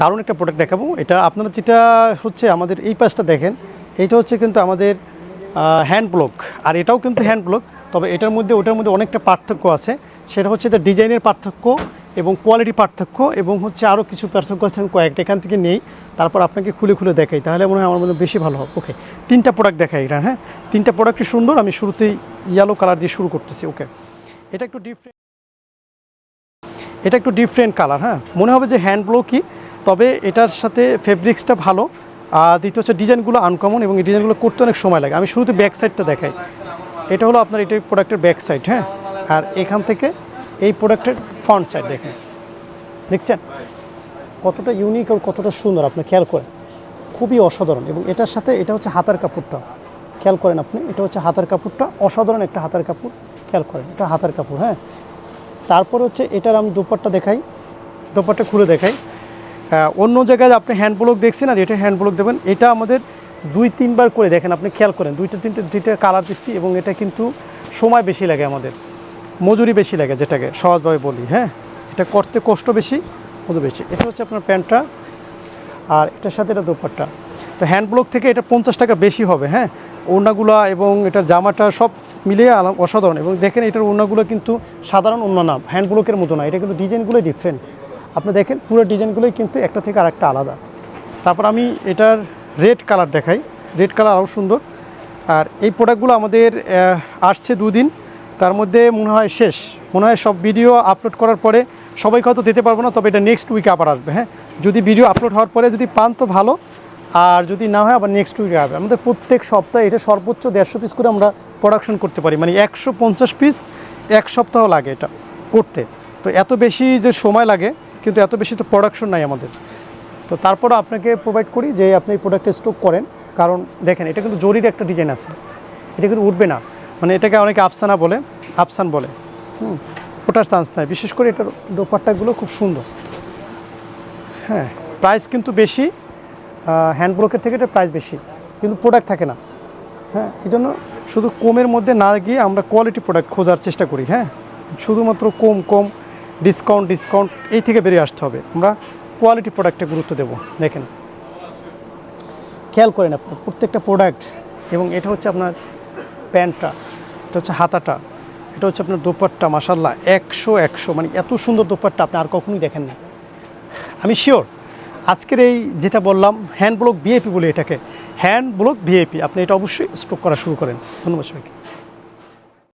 দারুণ একটা প্রোডাক্ট দেখাবো। এটা আপনারা যেটা হচ্ছে আমাদের এই পাশটা দেখেন, এইটা হচ্ছে কিন্তু আমাদের হ্যান্ড ব্লক আর এটাও কিন্তু হ্যান্ড ব্লক তবে এটার মধ্যে, ওটার মধ্যে অনেকটা পার্থক্য আছে। সেটা হচ্ছে এটা ডিজাইনের পার্থক্য এবং কোয়ালিটি পার্থক্য এবং হচ্ছে আরও কিছু পার্থক্য আছে, আমি কয়েকটা এখান থেকে নেই। তারপর আপনাকে খুলে খুলে দেখাই, তাহলে মনে হয় আমার মধ্যে বেশি ভালো হবে। ওকে তিনটা প্রোডাক্ট দেখাই এটা হ্যাঁ? তিনটা প্রোডাক্টই সুন্দর, আমি শুরুতেই ইয়েলো কালার দিয়ে শুরু করতেছি ওকে এটা একটু ডিফারেন্ট এটা একটু ডিফারেন্ট কালার হ্যাঁ? মনে হবে যে হ্যান্ড ব্লকই তবে এটার সাথে ফেব্রিক্সটা ভালো। আর দ্বিতীয় হচ্ছে ডিজাইনগুলো আনকমন এবং এই ডিজাইনগুলো করতে অনেক সময় লাগে। আমি শুরুতে ব্যাক সাইডটা দেখাই। এটা হলো আপনার এটা প্রোডাক্টের ব্যাক সাইড হ্যাঁ? আর এখান থেকে এই প্রোডাক্টের ফ্রন্ট সাইড দেখেন। দেখছেন? কতটা ইউনিক আর কতটা সুন্দর আপনি খেয়াল করেন। খুবই অসাধারণ। এবং এটার সাথে এটা হচ্ছে হাতার কাপড়টা। খেয়াল করেন আপনি, এটা হচ্ছে হাতার কাপড়টা। অসাধারণ একটা হাতার কাপড়। খেয়াল করেন, এটা হাতার কাপড় হ্যাঁ? তারপর হচ্ছে এটার আমি দোপাট্টা দেখাই। দোপাট্টা খুলে দেখাই। অন্য জায়গায় আপনি হ্যান্ড ব্লক দেখছেন আর এটা হ্যান্ড ব্লক দেবেন এটা আমাদের দুই, তিনবার করে দেখেন, আপনি খেয়াল করেন, দুইটা, তিনটে, দুইটা কালার দিচ্ছি এবং এটা কিন্তু সময় বেশি লাগে আমাদের, মজুরি বেশি লাগে যেটাকে সহজভাবে বলি হ্যাঁ? এটা করতে কষ্ট বেশি, মজুরি বেশি। এটা হচ্ছে আপনার প্যান্টটা আর এটার সাথে এটা দোপাট্টা। তো হ্যান্ড ব্লক থেকে এটা পঞ্চাশ টাকা বেশি হবে হ্যাঁ? ওড়নাগুলো এবং এটার জামাটা সব মিলিয়ে অসাধারণ। এবং দেখেন এটার ওড়নাগুলো কিন্তু সাধারণ ওড়না না হ্যান্ড ব্লকের মতো না, এটা কিন্তু ডিজাইনগুলোই ডিফারেন্ট আপনি দেখেন পুরো ডিজাইনগুলোই কিন্তু একটা থেকে আরেকটা আলাদা। তারপর আমি এটার রেড কালার দেখাই। রেড কালার আরও সুন্দর। আর এই প্রোডাক্টগুলো আমাদের আসছে দুদিন। তার মধ্যে মনে হয় শেষ। মনে হয় সব ভিডিও আপলোড করার পরে সবাইকে হয়তো দিতে পারব না, তবে এটা নেক্সট উইকে আবার আসবে হ্যাঁ? যদি ভিডিও আপলোড হওয়ার পরে যদি পান তো ভালো। আর যদি না হয় আবার নেক্সট উইকে আসবে। আমাদের প্রত্যেক সপ্তাহে এটা সর্বোচ্চ দেড়শো পিস করে আমরা প্রোডাকশন করতে পারি। মানে একশো পঞ্চাশ পিস এক সপ্তাহ লাগে এটা করতে। তো এত বেশি যে সময় লাগে কিন্তু এত বেশি তো প্রোডাকশন নাই আমাদের। তো তারপরও আপনাকে প্রোভাইড করি যে আপনি এই প্রোডাক্টটা স্টক করেন। কারণ দেখেন, এটা কিন্তু জরির একটা ডিজাইন আছে। এটা কিন্তু উঠবে না। মানে এটাকে অনেকে আফসানা বলে, আফসান বলে। হুম, ওটার চান্স নাই। বিশেষ করে এটার দোপাট্টাগুলো খুব সুন্দর। হ্যাঁ প্রাইস কিন্তু বেশি। হ্যান্ড ব্লকের থেকে এটা প্রাইস বেশি। কিন্তু প্রোডাক্ট থাকে না। হ্যাঁ এই জন্য শুধু কমের মধ্যে না গিয়ে আমরা কোয়ালিটি প্রোডাক্ট খোঁজার চেষ্টা করি। হ্যাঁ শুধুমাত্র কম কম ডিসকাউন্ট ডিসকাউন্ট এই থেকে বেরিয়ে আসতে হবে। আমরা কোয়ালিটি প্রোডাক্টে গুরুত্ব দেবো। দেখেন। খেয়াল করেন আপনার, প্রত্যেকটা প্রোডাক্ট এবং এটা হচ্ছে আপনার প্যান্টটা, এটা হচ্ছে হাতাটা, এটা হচ্ছে আপনার দোপাট্টা মাসাল্লাহ একশো একশো মানে এত সুন্দর দোপাট্টা আপনি আর কখনোই দেখেন না। আমি শিওর আজকের এই যেটা বললাম হ্যান্ড ব্লক বিএপি বলে এটাকে। হ্যান্ড ব্লক বিএপি আপনি এটা অবশ্যই স্টক করা শুরু করেন। ধন্যবাদ সবাইকে।